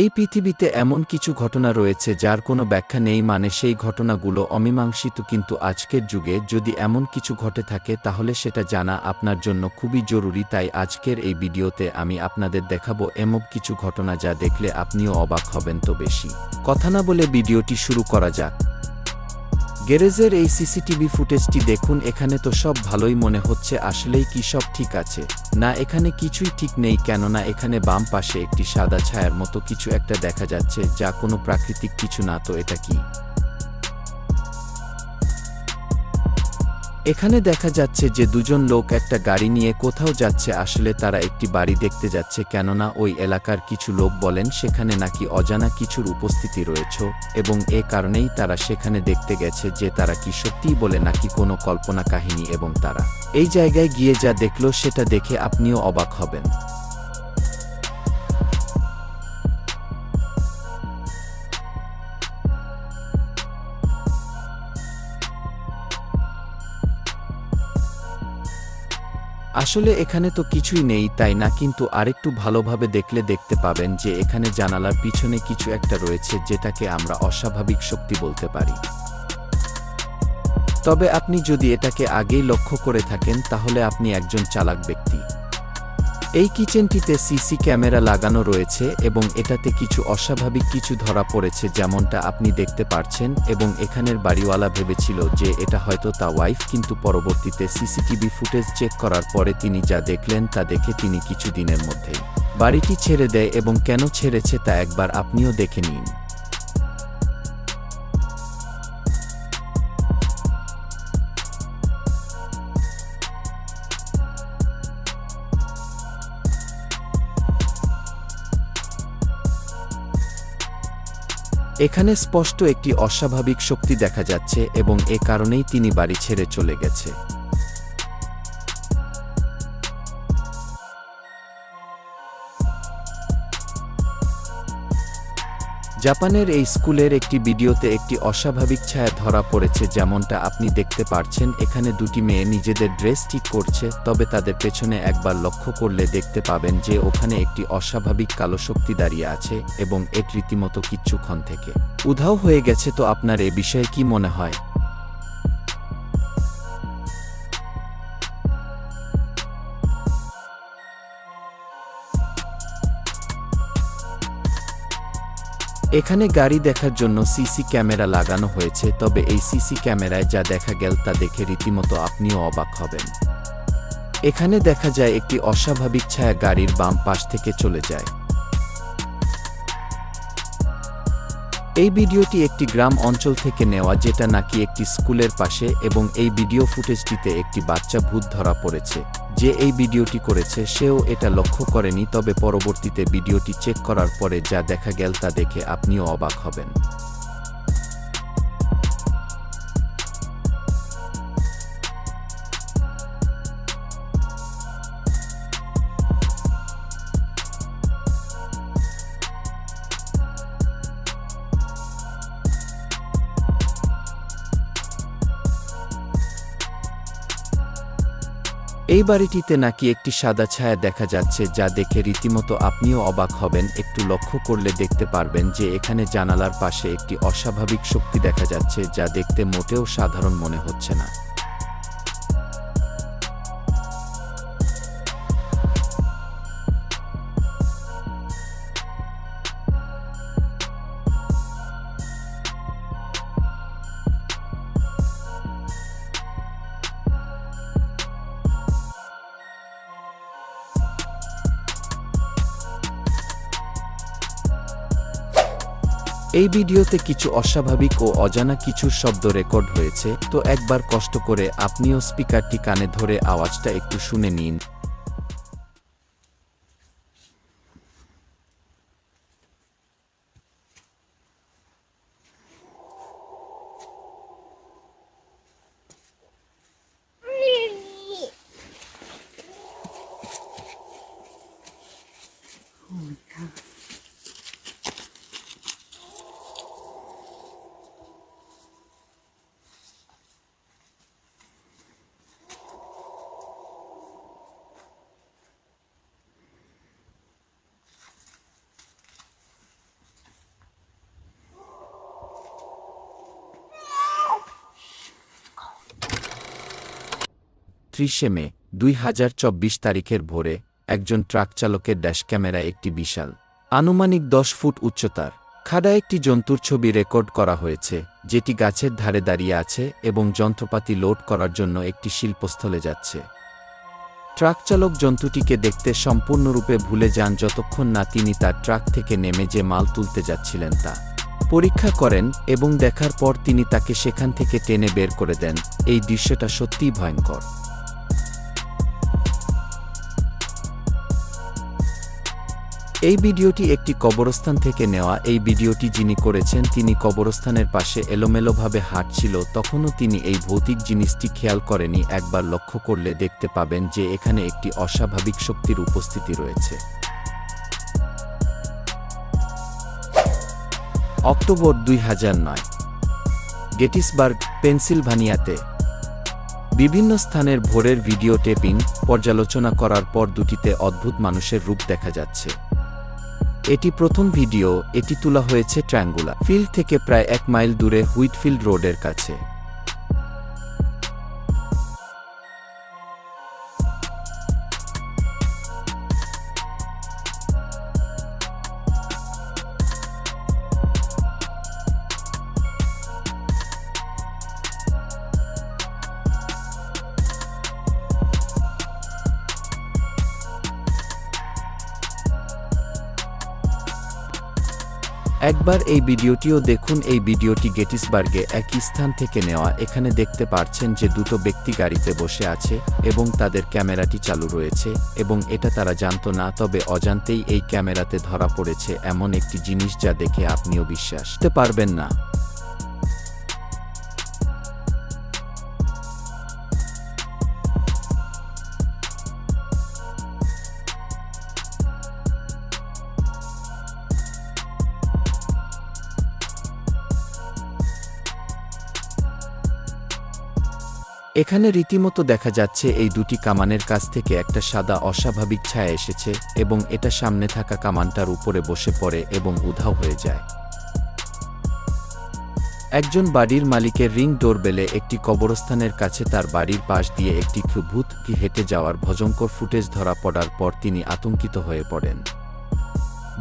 এই পৃথিবীতে এমন কিছু ঘটনা রয়েছে যার কোনো ব্যাখ্যা নেই মানে সেই ঘটনাগুলো অমীমাংসিত, কিন্তু আজকের যুগে যদি এমন কিছু ঘটে থাকে তাহলে সেটা জানা আপনার জন্য খুবই জরুরি। তাই আজকের এই ভিডিওতে আমি আপনাদের দেখাবো এমন কিছু ঘটনা যা দেখলে আপনিও অবাক হবেন তো বেশি। কথা না বলে ভিডিওটি শুরু করা যাক। গ্যারেজের এই সিসিটিভি ফুটেজটি দেখুন, এখানে তো সব ভালোই মনে হচ্ছে, আসলেই কি সব ঠিক আছে? না এখানে কিছুই ঠিক নেই কেননা এখানে বাম পাশে একটি সাদা ছায়ার মতো কিছু একটা দেখা যাচ্ছে, যা কোনো প্রাকৃতিক কিছু না, তো এটা কি? এখানে দেখা যাচ্ছে যে দুজন লোক একটা গাড়ি নিয়ে কোথাও যাচ্ছে, আসলে তারা একটি বাড়ি দেখতে যাচ্ছে, কেননা ওই এলাকার কিছু লোক বলেন সেখানে নাকি অজানা কিছুর উপস্থিতি রয়েছে এবং এ কারণেই তারা সেখানে দেখতে গেছে যে তারা কি সত্যিই বলে নাকি কোনো কল্পনা কাহিনী এবং তারা। এই জায়গায় গিয়ে যা দেখল সেটা দেখে আপনিও অবাক হবেন। আসলে এখানে তো কিছুই নেই, তাই না? কিন্তু আরেকটু ভালোভাবে দেখলে দেখতে পাবেন যে এখানে জানালার পিছনে কিছু একটা রয়েছে যেটাকে আমরা অস্বাভাবিক শক্তি বলতে পারি। তবে আপনি যদি এটাকে আগেই লক্ষ্য করে থাকেন, তাহলে আপনি একজন চালাক ব্যক্তি। এই কিচেনটিতে সিসি ক্যামেরা লাগানো রয়েছে এবং এটাতে কিছু অস্বাভাবিক কিছু ধরা পড়েছে যেমনটা আপনি দেখতে পারছেন এবং এখানের বাড়িওয়ালা ভেবেছিল যে এটা হয়তো তা ওয়াইফ কিন্তু পরবর্তীতে সিসিটিভি ফুটেজ চেক করার পরে তিনি যা দেখলেন তা দেখে তিনি কিছু দিনের মধ্যেই বাড়িটি ছেড়ে দেয় এবং কেন ছেড়েছে তা একবার আপনিও দেখে নিন। এখানে স্পষ্ট একটি অস্বাভাবিক শক্তি দেখা যাচ্ছে এবং এ কারণেই তিনি বাড়ি ছেড়ে চলে গেছে। জাপানের এই স্কুলের একটি ভিডিওতে একটি অস্বাভাবিক ছায়া ধরা পড়েছে যেমনটা আপনি দেখতে পারছেন। এখানে দুটি মেয়ে নিজেদের ড্রেস ঠিক করছে, তবে তাদের পেছনে একবার লক্ষ্য করলে দেখতে পাবেন যে ওখানে একটি অস্বাভাবিক কালো শক্তি দাঁড়িয়ে আছে এবং এর রীতিমতো কিচ্ছুক্ষণ থেকে। উধাও হয়ে গেছে তো আপনার এ বিষয়ে কি মনে হয়? এখানে গাড়ি দেখার জন্য সিসি ক্যামেরা লাগানো হয়েছে, তবে এই সিসি ক্যামেরায় যা দেখা গেল তা দেখে রীতিমতো আপনিও অবাক হবেন। এখানে দেখা যায় একটি অস্বাভাবিক ছায়া গাড়ির বাম পাশ থেকে চলে যায়। এই ভিডিওটি একটি গ্রাম অঞ্চল থেকে নেওয়া যেটা নাকি একটি স্কুলের পাশে এবং এই ভিডিও ফুটেজটিতে একটি বাচ্চা ভূত ধরা পড়েছে। যে এই ভিডিওটি করেছে, সেও এটা লক্ষ্য করেনি, তবে পরবর্তীতে ভিডিওটি চেক করার পরে যা দেখা গেল তা দেখে আপনিও অবাক হবেন। এই বাড়িটিতে নাকি একটি সাদা ছায়া দেখা যাচ্ছে যা দেখে রীতিমতো আপনিও অবাক হবেন, একটু লক্ষ্য করলে দেখতে পারবেন যে এখানে জানালার পাশে একটি অস্বাভাবিক শক্তি দেখা যাচ্ছে যা দেখতে মোটেও সাধারণ মনে হচ্ছে না। এই ভিডিওতে কিছু অস্বাভাবিক ও অজানা কিছু শব্দ রেকর্ড হয়েছে তো একবার কষ্ট করে আপনিও স্পিকারটি কানে ধরে আওয়াজটা একটু শুনে নিন Oh my God. উনত্রিশে মে, দুই হাজার চব্বিশ তারিখের ভোরে, একজন ট্রাক চালকের ড্যাশ ক্যামেরা একটি বিশাল, আনুমানিক দশ ফুট উচ্চতার, খাড়া একটি জন্তুর ছবি রেকর্ড করা হয়েছে, যেটি গাছের ধারে দাঁড়িয়ে আছে এবং যন্ত্রপাতি লোড করার জন্য একটি শিল্পস্থলে যাচ্ছে। ট্রাক চালক জন্তুটিকে দেখতে সম্পূর্ণরূপে ভুলে যান যতক্ষণ না তিনি তার ট্রাক থেকে নেমে যে মাল তুলতে যাচ্ছিলেন তা। পরীক্ষা করেন এবং দেখার পর তিনি তাকে সেখান থেকে টেনে বের করে দেন, এই দৃশ্যটা সত্যিই ভয়ঙ্কর। এই ভিডিওটি একটি কবরস্থান থেকে নেওয়া। এই ভিডিওটি যিনি করেছেন, তিনি কবরস্থানের পাশে এলোমেলোভাবে হাঁটছিল। তখনও তিনি এই ভৌতিক জিনিসটি খেয়াল করেনি একবার লক্ষ্য করলে দেখতে পাবেন যে এখানে একটি অস্বাভাবিক শক্তির উপস্থিতি রয়েছে। অক্টোবর দুই হাজার নয়, গেটিসবার্গ, পেনসিলভানিয়াতে। বিভিন্ন স্থানের ভোরের ভিডিও টেপিং পর্যালোচনা করার পর দুটিতে অদ্ভুত মানুষের রূপ দেখা যাচ্ছে। এটি প্রথম ভিডিও, এটি তোলা হয়েছে ট্র্যাঙ্গুলা ফিল্ড থেকে প্রায় এক মাইল দূরে হুইটফিল্ড রোডের কাছে। একবার এই ভিডিওটিও দেখুন, এই ভিডিওটি গেটিসবার্গে একই স্থান থেকে নেওয়া। এখানে দেখতে পারছেন যে দুটো ব্যক্তি গাড়িতে বসে আছে এবং তাদের ক্যামেরাটি চালু রয়েছে এবং এটা তারা জানত না, তবে অজান্তেই এই ক্যামেরাতে ধরা পড়েছে এমন একটি জিনিস যা দেখে আপনিও বিশ্বাস করতে পারবেন না। এখানে রীতিমতো দেখা যাচ্ছে এই দুটি কামানের কাছ থেকে একটা সাদা অস্বাভাবিক ছায়া এসেছে এবং এটা সামনে থাকা কামানটার উপরে বসে পড়ে এবং উধাও হয়ে যায়। একজন বাড়ির মালিকের রিং ডোরবেলে একটি কবরস্থানের কাছে তার বাড়ির পাশ দিয়ে একটি ভূত কি হেঁটে যাওয়ার ভজঙ্কর ফুটেজ ধরা পড়ার পর তিনি আতঙ্কিত হয়ে পড়েন।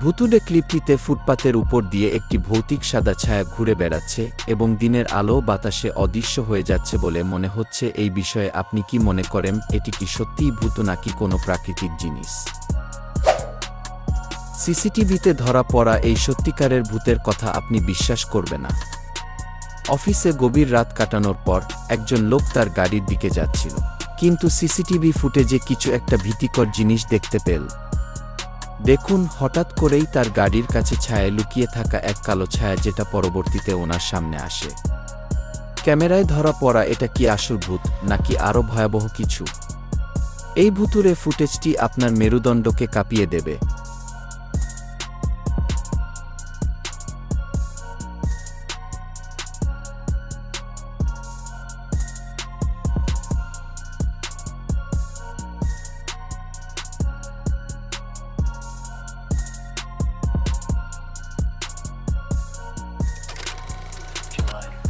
ভুতুডে ক্লিপটিতে ফুটপাতের উপর দিয়ে একটি ভৌতিক সাদা ছায়া ঘুরে বেড়াচ্ছে এবং দিনের আলো বাতাসে অদৃশ্য হয়ে যাচ্ছে বলে মনে হচ্ছে। এই বিষয়ে আপনি কি মনে করেন? এটি কি সত্যিই ভূত নাকি কোনো প্রাকৃতিক জিনিস? সিসিটিভিতে ধরা পড়া এই সত্যিকারের ভূতের কথা আপনি বিশ্বাস করবে না। অফিসে গভীর রাত কাটানোর পর একজন লোক তার গাড়ির দিকে যাচ্ছিল। কিন্তু সিসিটিভি ফুটেজে কিছু একটা ভীতিকর জিনিস দেখতে পেল। দেখুন, হঠাৎ করেই তার গাড়ির কাছে ছায়া লুকিয়ে থাকা এক কালো ছায়া যেটা পরবর্তীতে ওনার সামনে আসে। ক্যামেরায় ধরা পড়া এটা কি আসল ভূত, নাকি আরও ভয়াবহ কিছু? এই ভুতুরে ফুটেজটি আপনার মেরুদণ্ডকে কাঁপিয়ে দেবে।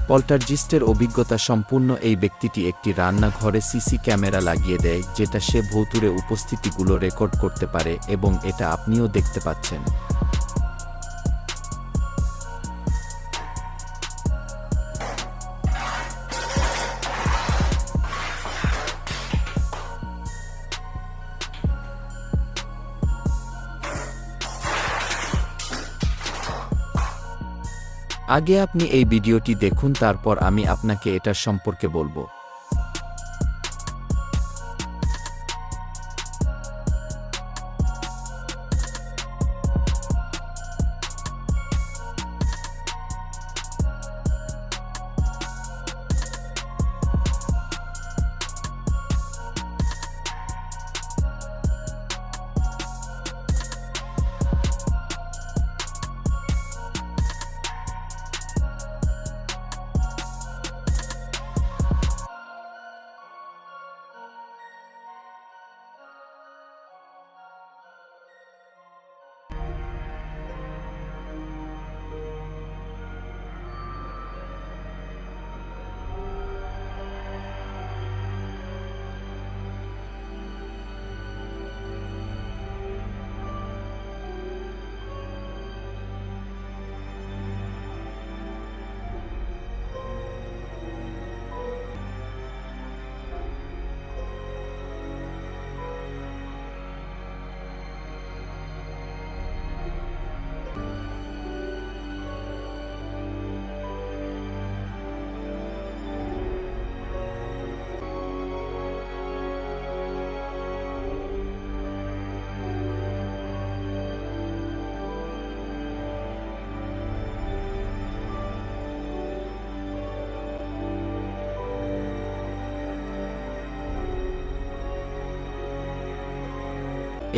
পল্টারজিস্টের অভিজ্ঞতা সম্পূর্ণ এই ব্যক্তিটি একটি রান্নাঘরে সিসি ক্যামেরা লাগিয়ে দেয়, যেটা সে ভৌতুরে উপস্থিতিগুলো রেকর্ড করতে পারে এবং এটা আপনিও দেখতে পাচ্ছেন। আগে আপনি এই ভিডিওটি দেখুন তারপর আমি আপনাকে এটার সম্পর্কে বলব।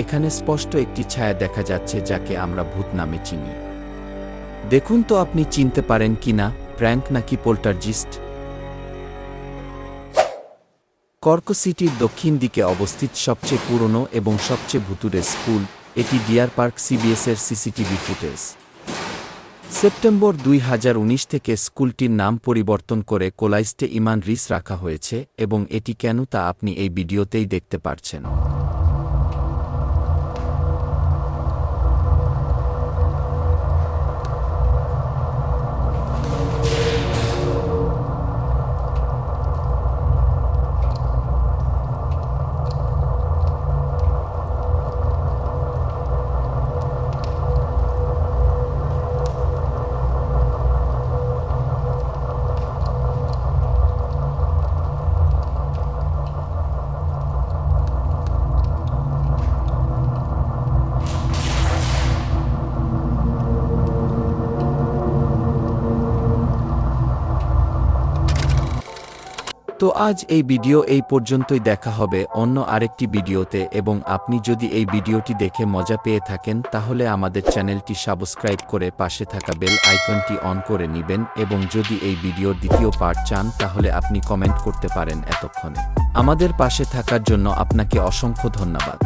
এখানে স্পষ্ট একটি ছায়া দেখা যাচ্ছে যাকে আমরা ভূত নামে চিনি। দেখুন তো আপনি চিনতে পারেন কিনা প্র্যাঙ্ক নাকি পোল্টারজিস্ট? কর্ক সিটির দক্ষিণ দিকে অবস্থিত সবচেয়ে পুরনো এবং সবচেয়ে ভুতুরে স্কুল, এটি ডিয়ার পার্ক সিবিএসের সিসিটিভি ফুটেজ। সেপ্টেম্বর দুই হাজার উনিশ থেকে স্কুলটির নাম পরিবর্তন করে কোলাইস্টে ইমান রিস রাখা হয়েছে এবং এটি কেন তা আপনি এই ভিডিওতেই দেখতে পারছেন। তো আজ এই ভিডিও এই পর্যন্তই দেখা হবে অন্য আরেকটি ভিডিওতে এবং আপনি যদি এই ভিডিওটি দেখে মজা পেয়ে থাকেন তাহলে আমাদের চ্যানেলটি সাবস্ক্রাইব করে পাশে থাকা বেল আইকনটি অন করে নেবেন এবং যদি এই ভিডিওর দ্বিতীয় পার্ট চান তাহলে আপনি কমেন্ট করতে পারেন এতক্ষণে। আমাদের পাশে থাকার জন্য আপনাকে অসংখ্য ধন্যবাদ।